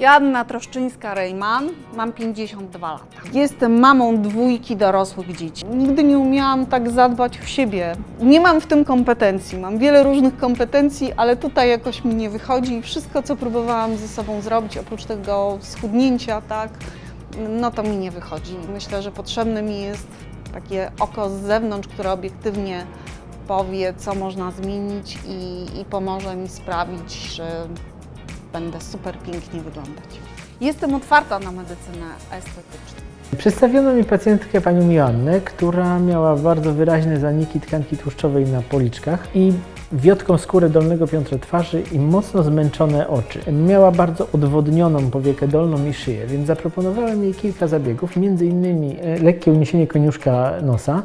Joanna Troszczyńska-Rejman, mam 52 lata. Jestem mamą dwójki dorosłych dzieci. Nigdy nie umiałam tak zadbać o siebie. Nie mam w tym kompetencji. Mam wiele różnych kompetencji, ale tutaj jakoś mi nie wychodzi. Wszystko, co próbowałam ze sobą zrobić, oprócz tego schudnięcia, tak, no to mi nie wychodzi. Myślę, że potrzebne mi jest takie oko z zewnątrz, które obiektywnie powie, co można zmienić i, i pomoże mi sprawić, że będę super pięknie wyglądać. Jestem otwarta na medycynę estetyczną. Przedstawiono mi pacjentkę panią Joannę, która miała bardzo wyraźne zaniki tkanki tłuszczowej na policzkach i wiotką skórę dolnego piętra twarzy i mocno zmęczone oczy. Miała bardzo odwodnioną powiekę dolną i szyję, więc zaproponowałem jej kilka zabiegów, innymi e, lekkie uniesienie koniuszka nosa,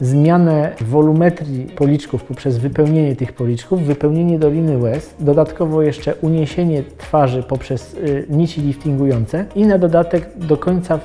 zmianę wolumetrii policzków poprzez wypełnienie tych policzków, wypełnienie doliny łez, dodatkowo jeszcze uniesienie twarzy poprzez y, nici liftingujące i na dodatek do końca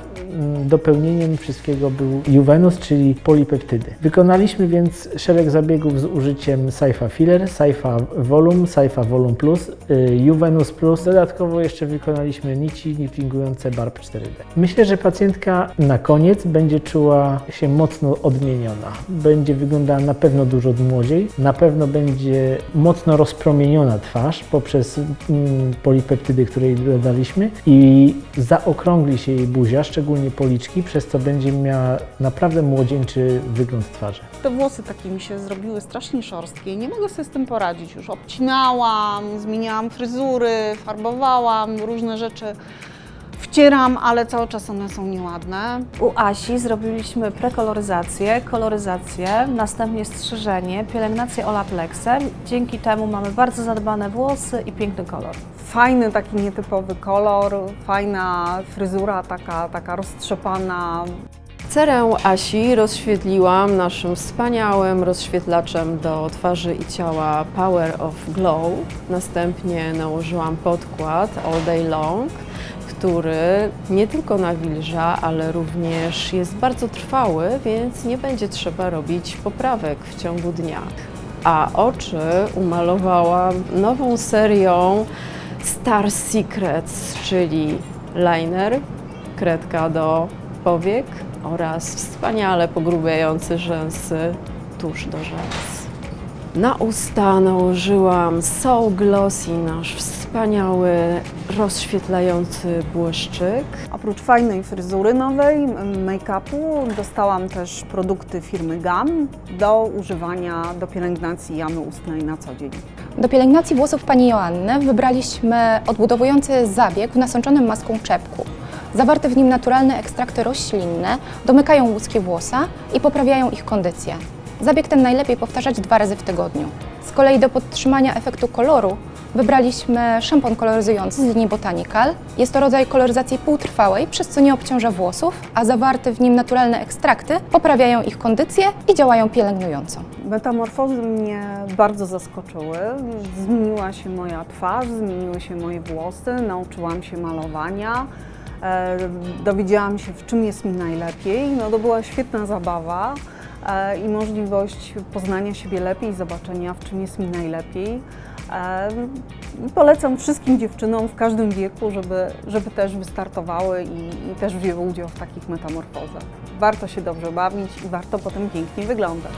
dopełnieniem wszystkiego był Juvenus, czyli polipeptydy. Wykonaliśmy więc szereg zabiegów z użyciem Saifa Filler, Saifa Volum, Saifa Volum Plus, y, Juvenus Plus. Dodatkowo jeszcze wykonaliśmy nici liftingujące Barb 4D. Myślę, że pacjentka na koniec będzie czuła się mocno odmieniona. Będzie wyglądała na pewno dużo młodziej, na pewno będzie mocno rozpromieniona twarz poprzez mm, polipeptydy, które jej dodaliśmy i zaokrągli się jej buzia, szczególnie policzki, przez co będzie miała naprawdę młodzieńczy wygląd twarzy. Te włosy takie mi się zrobiły strasznie szorstkie i nie mogę sobie z tym poradzić. Już obcinałam, zmieniałam fryzury, farbowałam, różne rzeczy wcieram, ale cały czas one są nieładne. U Asi zrobiliśmy prekoloryzację, koloryzację, następnie strzyżenie, pielęgnację olaplexem. Dzięki temu mamy bardzo zadbane włosy i piękny kolor. Fajny taki nietypowy kolor, fajna fryzura taka, taka roztrzepana, Cerę Asi rozświetliłam naszym wspaniałym rozświetlaczem do twarzy i ciała Power of Glow. Następnie nałożyłam podkład All Day Long, który nie tylko nawilża, ale również jest bardzo trwały, więc nie będzie trzeba robić poprawek w ciągu dnia. A oczy umalowałam nową serią Star Secrets, czyli liner, kredka do powiek oraz wspaniale pogrubiający rzęsy tuż do rzęs. Na usta nałożyłam So Glossy, nasz wspaniały, rozświetlający błyszczyk. Oprócz fajnej fryzury nowej, make-upu, dostałam też produkty firmy GAM do używania do pielęgnacji jamy ustnej na co dzień. Do pielęgnacji włosów pani Joanny wybraliśmy odbudowujący zabieg w nasączonym maską czepku. Zawarte w nim naturalne ekstrakty roślinne domykają łuski włosa i poprawiają ich kondycję. Zabieg ten najlepiej powtarzać dwa razy w tygodniu. Z kolei do podtrzymania efektu koloru wybraliśmy szampon koloryzujący z linii Botanical. Jest to rodzaj koloryzacji półtrwałej, przez co nie obciąża włosów, a zawarte w nim naturalne ekstrakty poprawiają ich kondycję i działają pielęgnująco. Metamorfozy mnie bardzo zaskoczyły. Zmieniła się moja twarz, zmieniły się moje włosy, nauczyłam się malowania. E, dowiedziałam się, w czym jest mi najlepiej. No to była świetna zabawa i możliwość poznania siebie lepiej, zobaczenia, w czym jest mi najlepiej. E, polecam wszystkim dziewczynom w każdym wieku, żeby, żeby też wystartowały i, i też wzięły udział w takich metamorfozach. Warto się dobrze bawić i warto potem pięknie wyglądać.